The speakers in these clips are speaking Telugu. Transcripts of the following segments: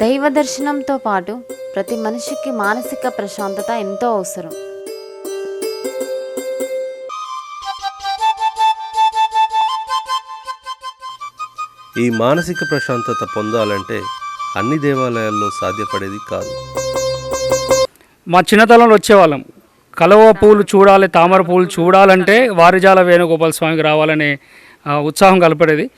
దైవ దర్శనంతో పాటు ప్రతి మనిషికి మానసిక ప్రశాంతత ఎంతో అవసరం. ఈ మానసిక ప్రశాంతత పొందాలంటే అన్ని దేవాలయాల్లో సాధ్యపడేది కాదు. మా చిన్నతనంలో వచ్చేవాళ్ళం. కలువ పూలు చూడాలి తామర పూలు చూడాలంటే వారిజాల వేణుగోపాల స్వామికి రావాలనే ఉత్సాహం కలపడేది.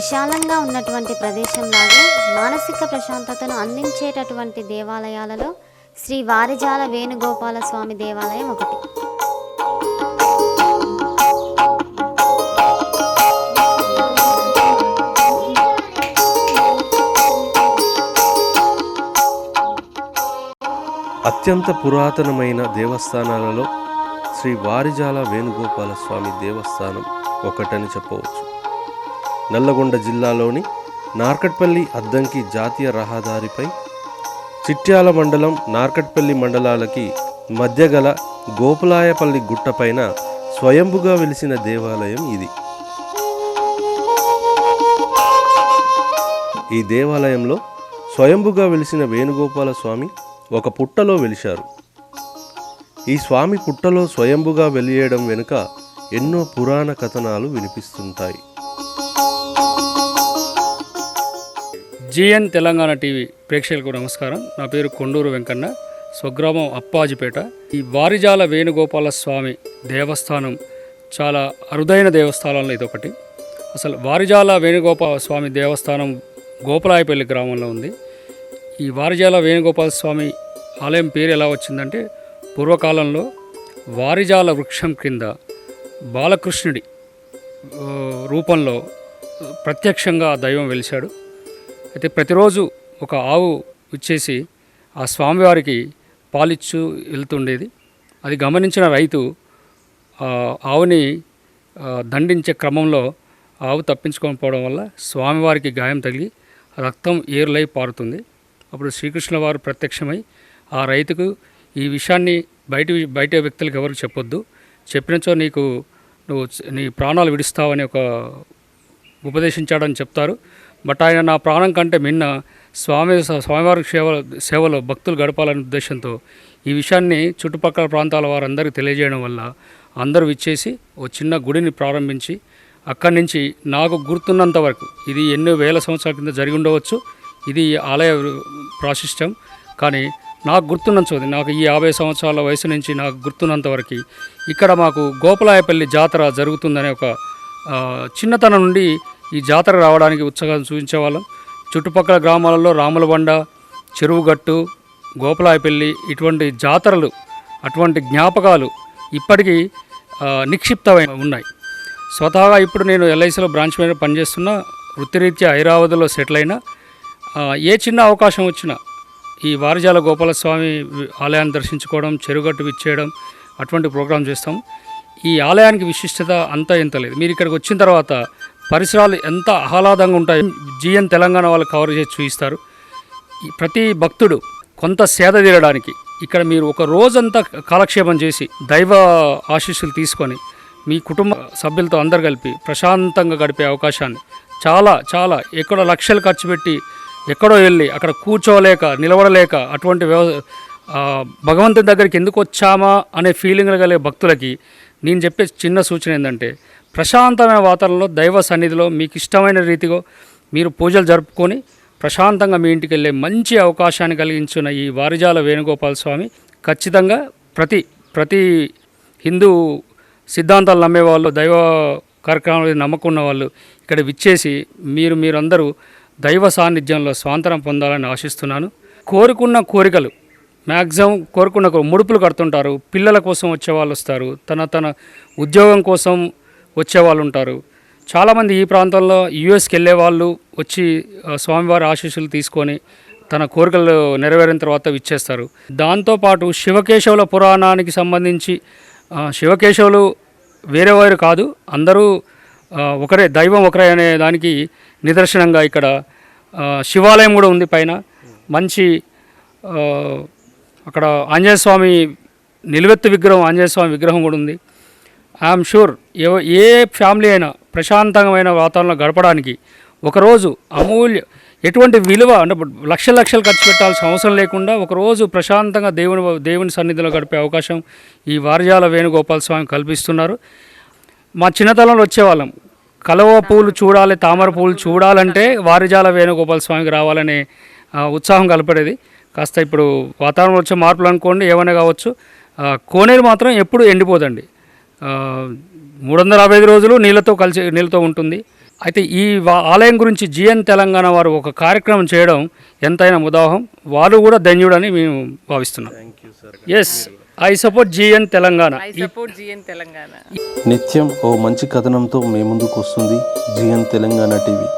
విశాలంగా ఉన్నటువంటి ప్రదేశంలాగే మానసిక ప్రశాంతతను అందించేటటువంటి దేవాలయాలలో శ్రీ వారిజాల వేణుగోపాల స్వామి దేవాలయం ఒకటి. అత్యంత పురాతనమైన దేవస్థానాలలో శ్రీ వారిజాల వేణుగోపాల స్వామి దేవస్థానం ఒకటని చెప్పవచ్చు. నల్లగొండ జిల్లాలోని నార్కట్పల్లి అద్దంకి జాతీయ రహదారిపై చిట్యాల మండలం నార్కట్పల్లి మండలాలకి మధ్య గల గోపులాయపల్లి గుట్టపైన స్వయంభుగా వెలిసిన దేవాలయం ఇది. ఈ దేవాలయంలో స్వయంభుగా వెలిసిన వేణుగోపాల స్వామి ఒక పుట్టలో వెలిశారు. ఈ స్వామి పుట్టలో స్వయంభుగా వెలియడం వెనుక ఎన్నో పురాణ కథనాలు వినిపిస్తుంటాయి. జిఎన్ తెలంగాణ టీవీ ప్రేక్షకులకు నమస్కారం. నా పేరు కొండూరు వెంకన్న. స్వగ్రామం అప్పాజిపేట. ఈ వారిజాల వేణుగోపాల స్వామి దేవస్థానం చాలా అరుదైన దేవస్థానాల్లో ఇదొకటి. అసలు వారిజాల వేణుగోపాల స్వామి దేవస్థానం గోపలాయపల్లి గ్రామంలో ఉంది. ఈ వారిజాల వేణుగోపాల స్వామి ఆలయం పేరు ఎలా వచ్చిందంటే పూర్వకాలంలో వారిజాల వృక్షం క్రింద బాలకృష్ణుడి రూపంలో ప్రత్యక్షంగా ఆ దైవం వెలిశాడు. అయితే ప్రతిరోజు ఒక ఆవు ఇచ్చేసి ఆ స్వామివారికి పాలిచ్చు వెళ్తుండేది. అది గమనించిన రైతు ఆవుని దండించే క్రమంలో ఆవు తప్పించుకోకపోవడం వల్ల స్వామివారికి గాయం తగిలి రక్తం ఏరులై పారుతుంది. అప్పుడు శ్రీకృష్ణ వారు ప్రత్యక్షమై ఆ రైతుకు ఈ విషయాన్ని బయట బయట వ్యక్తులకు ఎవరికి చెప్పొద్దు. చెప్పినచో నీకు నువ్వు నీ ప్రాణాలు విడుస్తావని ఒక ఉపదేశించాడని చెప్తారు. బట్ ఆయన నా ప్రాణం కంటే మిన్న స్వామి స్వామివారి సేవ సేవలో భక్తులు గడపాలనే ఉద్దేశంతో ఈ విషయాన్ని చుట్టుపక్కల ప్రాంతాల వారందరికీ తెలియజేయడం వల్ల అందరూ విచ్చేసి ఓ చిన్న గుడిని ప్రారంభించి అక్కడి నుంచి నాకు గుర్తున్నంత వరకు ఇది ఎన్నో వేల సంవత్సరాల కింద జరిగి ఉండవచ్చు. ఇది ఆలయ ప్రాశిష్టం. కానీ నాకు గుర్తున్నంత నాకు ఈ యాభై సంవత్సరాల వయసు నుంచి నాకు గుర్తున్నంత వరకు ఇక్కడ మాకు గోపలాయపల్లి జాతర జరుగుతుందనే ఒక చిన్నతనం నుండి ఈ జాతర రావడానికి ఉత్సాహం చూపించేవాళ్ళం. చుట్టుపక్కల గ్రామాలలో రాములబండ చెరువుగట్టు గోపలాయపల్లి ఇటువంటి జాతరలు అటువంటి జ్ఞాపకాలు ఇప్పటికీ నిక్షిప్తమై ఉన్నాయి. స్వతహాగా ఇప్పుడు నేను ఎల్ఐసిలో బ్రాంచ్ మీద పనిచేస్తున్న. వృత్తిరీత్యా హైదరాబాద్లో సెటిల్ అయినా ఏ చిన్న అవకాశం వచ్చినా ఈ వారిజాల గోపాలస్వామి ఆలయాన్ని దర్శించుకోవడం చెరుగట్టు విచ్చేయడం అటువంటి ప్రోగ్రాం చేస్తాం. ఈ ఆలయానికి విశిష్టత అంతా ఎంత లేదు. మీరు ఇక్కడికి వచ్చిన తర్వాత పరిసరాలు ఎంత ఆహ్లాదంగా ఉంటాయి జిఎన్ తెలంగాణ వాళ్ళు కవర్ చేసి చూపిస్తారు. ప్రతి భక్తుడు కొంత సేద తీరడానికి ఇక్కడ మీరు ఒక రోజంతా కాలక్షేపం చేసి దైవ ఆశీస్సులు తీసుకొని మీ కుటుంబ సభ్యులతో అందరు కలిపి ప్రశాంతంగా గడిపే అవకాశాన్ని చాలా చాలా ఎక్కడో లక్షలు ఖర్చు పెట్టి ఎక్కడో వెళ్ళి అక్కడ కూర్చోలేక నిలబడలేక అటువంటి వ్యవ భగవంతుని దగ్గరికి ఎందుకు వచ్చామా అనే ఫీలింగ్లు కలిగే భక్తులకి నేను చెప్పే చిన్న సూచన ఏంటంటే ప్రశాంతమైన వాతావరణంలో దైవ సన్నిధిలో మీకు ఇష్టమైన రీతిలో మీరు పూజలు జరుపుకొని ప్రశాంతంగా మీ ఇంటికి వెళ్ళే మంచి అవకాశాన్ని కలిగించిన ఈ వారిజాల వేణుగోపాల స్వామి ఖచ్చితంగా ప్రతి ప్రతి హిందూ సిద్ధాంతాలు నమ్మేవాళ్ళు దైవ కార్యక్రమాలు నమ్మకున్న వాళ్ళు ఇక్కడ విచ్చేసి మీరు మీరందరూ దైవ సాన్నిధ్యంలో స్వాంతరం పొందాలని ఆశిస్తున్నాను. కోరుకున్న కోరికలు మ్యాక్సిమం కోరుకున్న ముడుపులు కడుతుంటారు. పిల్లల కోసం వచ్చే వాళ్ళు వస్తారు. తన తన ఉద్యోగం కోసం వచ్చే వాళ్ళు ఉంటారు. చాలామంది ఈ ప్రాంతంలో యుఎస్కి వెళ్ళే వాళ్ళు వచ్చి స్వామివారి ఆశీస్సులు తీసుకొని తన కోరికలు నెరవేరిన తర్వాత ఇచ్చేస్తారు దాంతోపాటు శివకేశవుల పురాణానికి సంబంధించి శివకేశవులు వేరే వారు కాదు అందరూ ఒకరే దైవం ఒకరే అనే దానికి నిదర్శనంగా ఇక్కడ శివాలయం కూడా ఉంది పైన. మంచి అక్కడ ఆంజనేయస్వామి నిలువెత్తు విగ్రహం ఆంజనేయ స్వామి విగ్రహం కూడా ఉంది. ఐఎమ్ షూర్ ఏ ఏ ఫ్యామిలీ అయినా ప్రశాంతమైన వాతావరణంలో గడపడానికి ఒకరోజు అమూల్య ఎటువంటి విలువ అంటే లక్ష లక్షలు ఖర్చు పెట్టాల్సిన అవసరం లేకుండా ఒకరోజు ప్రశాంతంగా దేవుని దేవుని సన్నిధిలో గడిపే అవకాశం ఈ వారిజాల వేణుగోపాల స్వామి కల్పిస్తున్నారు. మా చిన్నతనంలో వచ్చేవాళ్ళం. కలవ పూలు చూడాలి తామర పూలు చూడాలంటే వారిజాల వేణుగోపాల స్వామికి రావాలనే ఉత్సాహం కలపడేది. కాస్త ఇప్పుడు వాతావరణం వచ్చే మార్పులు అనుకోండి ఏమైనా కావచ్చు. కోనేరు మాత్రం ఎప్పుడు ఎండిపోదండి. మూడు వందల అరవై ఐదు రోజులు నీళ్ళతో కలిసి నీళ్ళతో ఉంటుంది. అయితే ఈ ఆలయం గురించి జిఎన్ తెలంగాణ వారు ఒక కార్యక్రమం చేయడం ఎంతైనా ముదాహం. వాళ్ళు కూడా ధన్యుడని మేము భావిస్తున్నాం. Yes I support GN Telangana. ఈ సపోర్ట్ జిఎన్ తెలంగాణ. నిత్యం ఓ మంచి కథనంతో మీ ముందుకు వస్తుంది జిఎన్ తెలంగాణ టీవీ.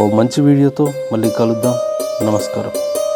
ఓ మంచి వీడియోతో మళ్ళీ కలుద్దాం. నమస్కారం.